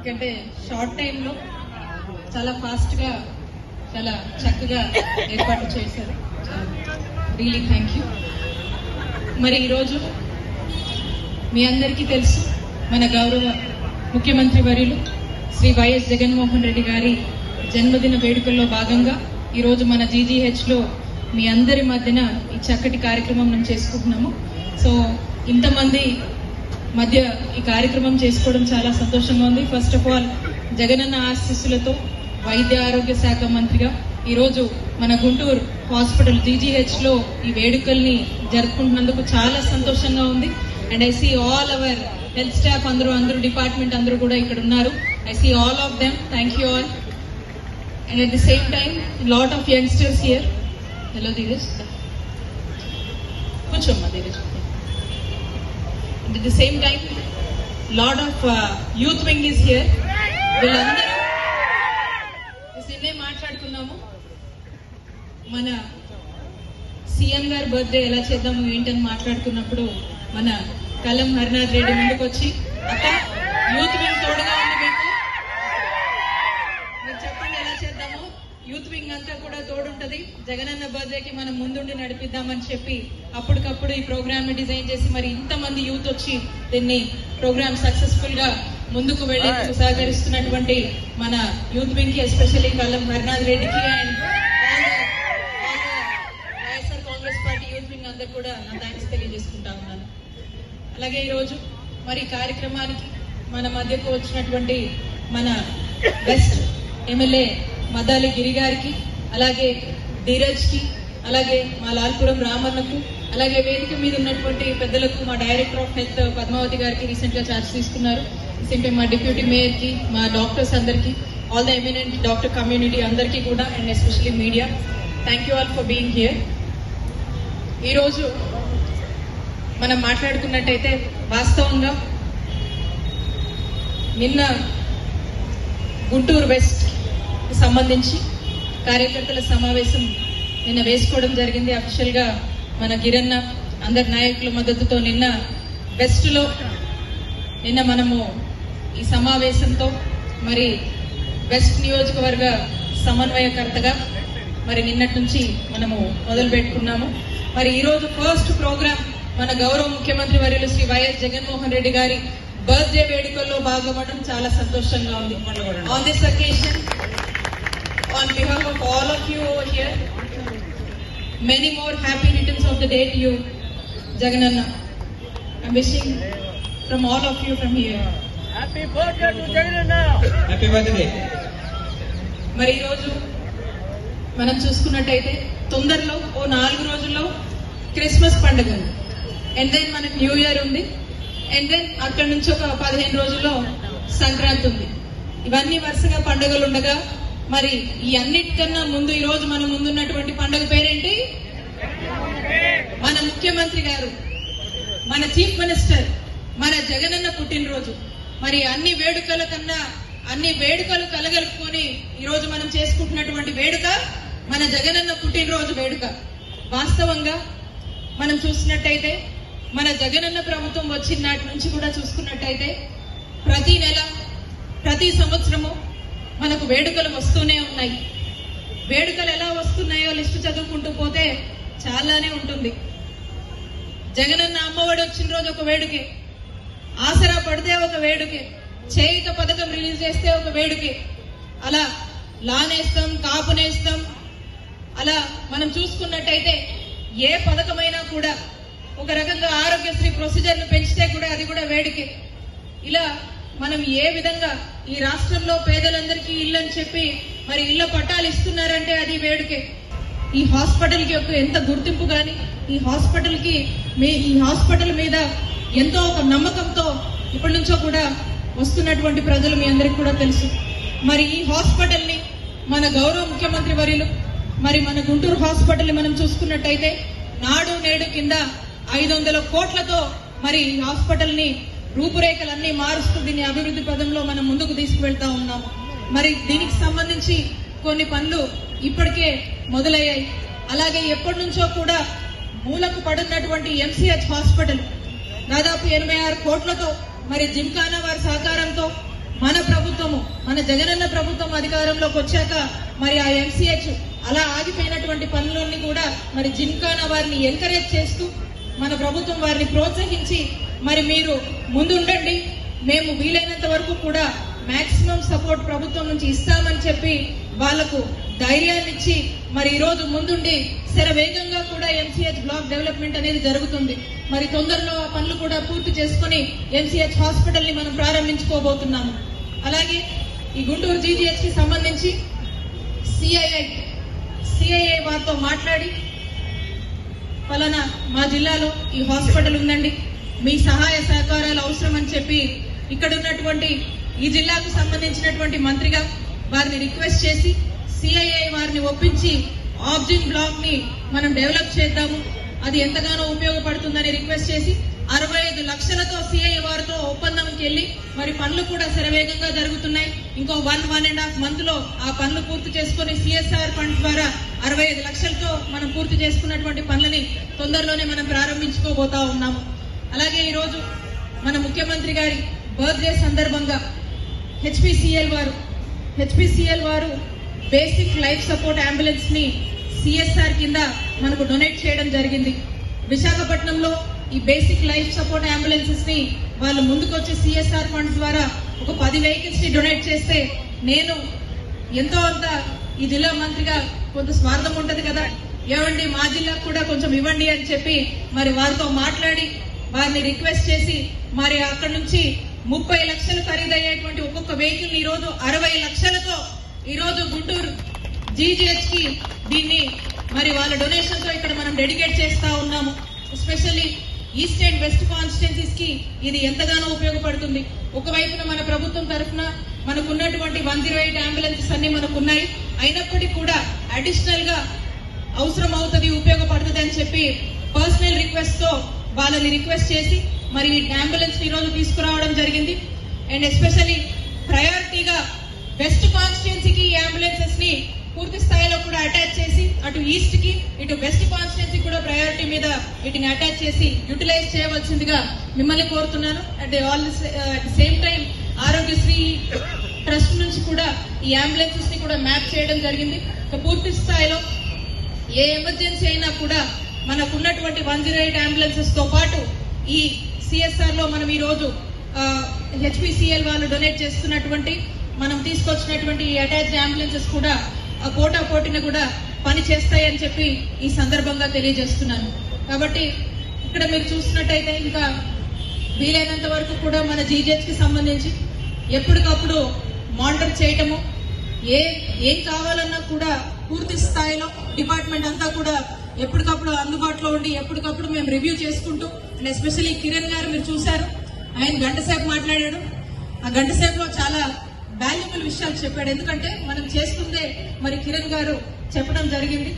ఎందుకంటే షార్ట్ టైంలో చాలా ఫాస్ట్గా చాలా చక్కగా ఏర్పాటు చేశారు. రియలీ థ్యాంక్ యూ మరి ఈరోజు మీ అందరికీ తెలుసు మన గౌరవ ముఖ్యమంత్రి వర్యులు శ్రీ వైఎస్ జగన్మోహన్ రెడ్డి గారి జన్మదిన వేడుకల్లో భాగంగా ఈరోజు మన జీజీహెచ్లో మీ అందరి మధ్యన ఈ చక్కటి కార్యక్రమం మనం చేసుకుంటున్నాము. సో ఇంతమంది మధ్య ఈ కార్యక్రమం చేసుకోవడం చాలా సంతోషంగా ఉంది. ఫస్ట్ ఆఫ్ ఆల్ జగనన్న ఆశీస్సులతో వైద్య ఆరోగ్య శాఖ మంత్రిగా ఈరోజు మన గుంటూరు హాస్పిటల్ జీజీహెచ్లో ఈ వేడుకల్ని జరుపుకుంటున్నందుకు చాలా సంతోషంగా ఉంది. And I see all our health staff అందరూ అందరూ డిపార్ట్మెంట్ అందరూ కూడా ఇక్కడ ఉన్నారు. I see all of them thank you all and at the same time lot of youngsters here hello Dheeraj కూర్చోమ్మా Dheeraj at the same time lot of youth wing is here వీళ్ళందరూ నిన్నే మాట్లాడుకున్నాము మన CM గారి birthday ఎలా చేద్దాము ఏంటని మాట్లాడుకున్నప్పుడు మన కలం హరినాథ్ రెడ్డి ముందుకు వచ్చి అక్క యూత్ వింగ్ తోడుగా ఉంది మీకు మీరు చెప్పండి ఎలా చేద్దాము యూత్ వింగ్ అంతా కూడా తోడుంటది జగనన్న బర్త్డేకి మనం ముందుండి నడిపిద్దామని చెప్పి అప్పటికప్పుడు ఈ ప్రోగ్రామ్ని డిజైన్ చేసి మరి ఇంతమంది యూత్ వచ్చి దీన్ని ప్రోగ్రామ్ సక్సెస్ఫుల్గా ముందుకు వెళ్ళి సహకరిస్తున్నటువంటి మన యూత్ వింగ్కి ఎస్పెషల్లీ కల్లం హరినాథ్ రెడ్డికి and YSR Congress party youth wing అందరు కూడా నా థ్యాంక్స్ తెలియజేసుకుంటా ఉన్నాను. అలాగే ఈరోజు మరి కార్యక్రమానికి మన మధ్యకు వచ్చినటువంటి మన బెస్ట్ ఎమ్మెల్యే మద్దాలి గిరి గారికి అలాగే ధీరజ్కి అలాగే మా లాల్పురం రామన్నకు అలాగే వేదిక మీద ఉన్నటువంటి పెద్దలకు మా డైరెక్టర్ ఆఫ్ హెల్త్ పద్మావతి గారికి రీసెంట్గా ఛార్జ్ తీసుకున్నారు. రీసెంట్ మా డిప్యూటీ మేయర్కి మా డాక్టర్స్ అందరికీ all the eminent doctor community అందరికీ కూడా and especially media thank you all for being here ఈరోజు మనం మాట్లాడుకున్నట్టయితే వాస్తవంగా నిన్న గుంటూరు వెస్ట్ సంబంధించి కార్యకర్తల సమావేశం నిన్న వేసుకోవడం జరిగింది. అఫీషియల్గా మన గిరన్న అందరి నాయకుల మద్దతుతో నిన్న బెస్ట్లో నిన్న మనము ఈ సమావేశంతో మరి వెస్ట్ నియోజకవర్గ సమన్వయకర్తగా మరి నిన్నటి నుంచి మనము మొదలు పెట్టుకున్నాము మరి ఈరోజు ఫస్ట్ ప్రోగ్రామ్ మన గౌరవ ముఖ్యమంత్రి వర్యులు శ్రీ వైఎస్ జగన్మోహన్ రెడ్డి గారి బర్త్డే వేడుకల్లో భాగమవడం చాలా సంతోషంగా ఉంది. On this occasion on behalf of all of you over here many more happy returns of the day to you Jagananna I'm wishing from all of you from here happy birthday to Jagananna happy birthday మరి ఈరోజు మనం చూసుకున్నట్టయితే తొందరలో ఓ నాలుగు రోజుల్లో Christmas పండుగ ఉంది. And then మనకు న్యూ ఇయర్ ఉంది. అండ్ దెన్ అక్కడ నుంచి ఒక పదిహేను రోజుల్లో సంక్రాంతి ఉంది. ఇవన్నీ వరుసగా పండుగలు ఉండగా మరి ఈ అన్నిటికన్నా ముందు ఈ రోజు మన ముందున్నటువంటి పండుగ పేరేంటి? మన ముఖ్యమంత్రి గారు మన చీఫ్ మినిస్టర్ మన జగనన్న పుట్టినరోజు. మరి అన్ని వేడుకల కన్నా అన్ని వేడుకలు కలగలుపుకొని ఈ రోజు మనం చేసుకుంటున్నటువంటి వేడుక మన జగనన్న పుట్టినరోజు వేడుక. వాస్తవంగా మనం చూసినట్టయితే మన జగనన్న ప్రభుత్వం వచ్చిన నాటి నుంచి కూడా చూసుకున్నట్టయితే ప్రతి నెల ప్రతి సంవత్సరము మనకు వేడుకలు వస్తూనే ఉన్నాయి. వేడుకలు ఎలా వస్తున్నాయో లిస్టు చదువుకుంటూ పోతే చాలానే ఉంటుంది. జగనన్న అమ్మఒడి వచ్చిన రోజు ఒక వేడుకే. ఆసరా పడితే ఒక వేడుకే. చేయిత పథకం రిలీజ్ చేస్తే ఒక వేడుకే. అలా లానేస్తాం కాపునేస్తాం. అలా మనం చూసుకున్నట్టయితే ఏ పథకమైనా కూడా ఒక రకంగా ఆరోగ్యశ్రీ ప్రొసీజర్ను పెంచితే కూడా అది కూడా వేడుకే. ఇలా మనం ఏ విధంగా ఈ రాష్ట్రంలో పేదలందరికీ ఇల్లు అని చెప్పి మరి ఇళ్ళ పట్టాలు ఇస్తున్నారంటే అది వేడుకే. ఈ హాస్పిటల్కి ఎంత గుర్తింపు గాని ఈ హాస్పిటల్కి మీ ఈ హాస్పిటల్ మీద ఎంతో ఒక నమ్మకంతో ఇప్పటి నుంచో కూడా వస్తున్నటువంటి ప్రజలు మీ అందరికి కూడా తెలుసు. మరి ఈ హాస్పిటల్ని మన గౌరవ ముఖ్యమంత్రి వర్యులు మరి మన గుంటూరు హాస్పిటల్ని మనం చూసుకున్నట్టయితే నాడు నేడు కింద ఐదు వందల కోట్లతో మరి ఈ హాస్పిటల్ని రూపురేఖలన్నీ మారుస్తూ దీన్ని అభివృద్ధి పదంలో మనం ముందుకు తీసుకువెళ్తా ఉన్నాము. మరి దీనికి సంబంధించి కొన్ని పనులు ఇప్పటికే మొదలయ్యాయి. అలాగే ఎప్పటి నుంచో కూడా మూలకు పడున్నటువంటి ఎంసీహెచ్ హాస్పిటల్ దాదాపు ఎనభై ఆరు కోట్లతో మరి జిమ్ఖానా వారి సహకారంతో మన ప్రభుత్వము మన జగనన్న ప్రభుత్వం అధికారంలోకి వచ్చాక మరి ఆ ఎంసీహెచ్ అలా ఆగిపోయినటువంటి పనులన్నీ కూడా మరి జిమ్ఖానా వారిని ఎంకరేజ్ చేస్తూ మన ప్రభుత్వం వారిని ప్రోత్సహించి మరి మీరు ముందుండండి. మేము వీలైనంత వరకు కూడా మాక్సిమం సపోర్ట్ ప్రభుత్వం నుంచి ఇస్తామని చెప్పి వాళ్ళకు ధైర్యాన్ని ఇచ్చి మరి ఈరోజు ముందుండి ముందుండి శరవేగంగా కూడా ఎంసీహెచ్ బ్లాక్ డెవలప్మెంట్ అనేది జరుగుతుంది. మరి తొందరలో ఆ పనులు కూడా పూర్తి చేసుకుని ఎంసీహెచ్ హాస్పిటల్ని మనం ప్రారంభించుకోబోతున్నాము. అలాగే ఈ గుంటూరు జీజీహెచ్కి సంబంధించి సిఐఐ సిఐఐ వారితో మాట్లాడి ఫలానా మా జిల్లాలో ఈ హాస్పిటల్ ఉందండి. మీ సహాయ సహకారాలు అవసరం అని చెప్పి ఇక్కడ ఉన్నటువంటి ఈ జిల్లాకు సంబంధించినటువంటి మంత్రిగా వారిని రిక్వెస్ట్ చేసి సిఐఐ వారిని ఒప్పించి ఆక్సిజన్ బ్లాక్ని మనం డెవలప్ చేద్దాము. అది ఎంతగానో ఉపయోగపడుతుందని రిక్వెస్ట్ చేసి అరవై ఐదు లక్షలతో సిఐ వారితో ఒప్పందంకి వెళ్ళి మరి పనులు కూడా శరవేగంగా జరుగుతున్నాయి. ఇంకో వన్ వన్ అండ్ హాఫ్ మంత్లో ఆ పనులు పూర్తి చేసుకుని సిఎస్ఆర్ ఫండ్ ద్వారా అరవై ఐదు లక్షలతో మనం పూర్తి చేసుకున్నటువంటి పనులని తొందరలోనే మనం ప్రారంభించుకోబోతా ఉన్నాము. అలాగే ఈరోజు మన ముఖ్యమంత్రి గారి బర్త్డే సందర్భంగా హెచ్పిసిఎల్ వారు హెచ్పిసిఎల్ వారు బేసిక్ లైఫ్ సపోర్ట్ అంబులెన్స్ని సిఎస్ఆర్ కింద మనకు డొనేట్ చేయడం జరిగింది. విశాఖపట్నంలో ఈ బేసిక్ లైఫ్ సపోర్ట్ అంబులెన్సెస్ని వాళ్ళు ముందుకొచ్చి సిఎస్ఆర్ ఫండ్స్ ద్వారా ఒక పది వెహికల్స్ని డొనేట్ చేస్తే నేను ఎంతో అంత ఈ జిల్లా మంత్రిగా కొంత స్వార్థం ఉంటుంది కదా. ఏమండి మా జిల్లాకు కూడా కొంచెం ఇవ్వండి అని చెప్పి మరి వారితో మాట్లాడి వారిని రిక్వెస్ట్ చేసి మరి అక్కడ నుంచి ముప్పై లక్షలు ఖరీదయ్యేటువంటి ఒక్కొక్క వెహికల్ ఈ రోజు అరవై లక్షలతో ఈ రోజు గుంటూరు జీజీహెచ్కి దీన్ని మరి వాళ్ళ డొనేషన్తో ఇక్కడ మనం డెడికేట్ చేస్తా ఉన్నాము. ఎస్పెషల్లీ ఈస్ట్ అండ్ వెస్ట్ కాన్స్టిట్యున్సీస్కి ఇది ఎంతగానో ఉపయోగపడుతుంది. ఒకవైపున మన ప్రభుత్వం తరఫున మనకున్నటువంటి వన్ జీరో ఎయిట్ అంబులెన్సెస్ అన్ని మనకు ఉన్నాయి అయినప్పటికీ కూడా అడిషనల్గా అవసరం అవుతుంది ఉపయోగపడుతుంది అని చెప్పి పర్సనల్ రిక్వెస్ట్తో వాళ్ళని రిక్వెస్ట్ చేసి మరి అంబులెన్స్ ఈరోజు తీసుకురావడం జరిగింది. అండ్ ఎస్పెషల్లీ ప్రయారిటీగా వెస్ట్ కాన్స్టిట్యున్సీకి ఈ అంబులెన్సెస్ని పూర్తి స్థాయిలో కూడా అటాచ్ చేసి అటు ఈస్ట్కి ఇటు వెస్ట్ కాన్స్టిట్యున్సీ కూడా ప్రయారిటీ మీద వీటిని అటాచ్ చేసి యూటిలైజ్ చేయవలసిందిగా మిమ్మల్ని కోరుతున్నాను. At all at same time Aarogyasri trust నుంచి కూడా ఈ అంబులెన్సెస్ని కూడా మ్యాప్ చేయడం జరిగింది. పూర్తి స్థాయిలో ఏ ఎమర్జెన్సీ అయినా కూడా మనకున్నటువంటి వన్ జీరో ఎయిట్ అంబులెన్సెస్తో పాటు ఈ సిఎస్ఆర్లో మనం ఈరోజు హెచ్పిసిఎల్ వాళ్ళు డొనేట్ చేస్తున్నటువంటి మనం తీసుకొచ్చినటువంటి ఈ అటాచ్డ్ అంబులెన్సెస్ కూడా ఆ పోటా పోటీన కూడా పని చేస్తాయని చెప్పి ఈ సందర్భంగా తెలియజేస్తున్నాను. కాబట్టి ఇక్కడ మీరు చూసినట్టయితే ఇంకా వీలైనంత వరకు కూడా మన జీజెస్కి సంబంధించి ఎప్పటికప్పుడు మానిటర్ చేయటము ఏ ఏం కావాలన్నా కూడా పూర్తి స్థాయిలో డిపార్ట్మెంట్ అంతా కూడా ఎప్పటికప్పుడు అందుబాటులో ఉండి ఎప్పటికప్పుడు మేము రివ్యూ చేసుకుంటూ అండ్ ఎస్పెషల్లీ కిరణ్ గారు మీరు చూశారు ఆయన గంట సేపు మాట్లాడాడు. ఆ గంట సేపులో చాలా వాల్యుబుల్ విషయాలు చెప్పాడు. ఎందుకంటే మనం చేస్తుందే మరి కిరణ్ గారు చెప్పడం జరిగింది.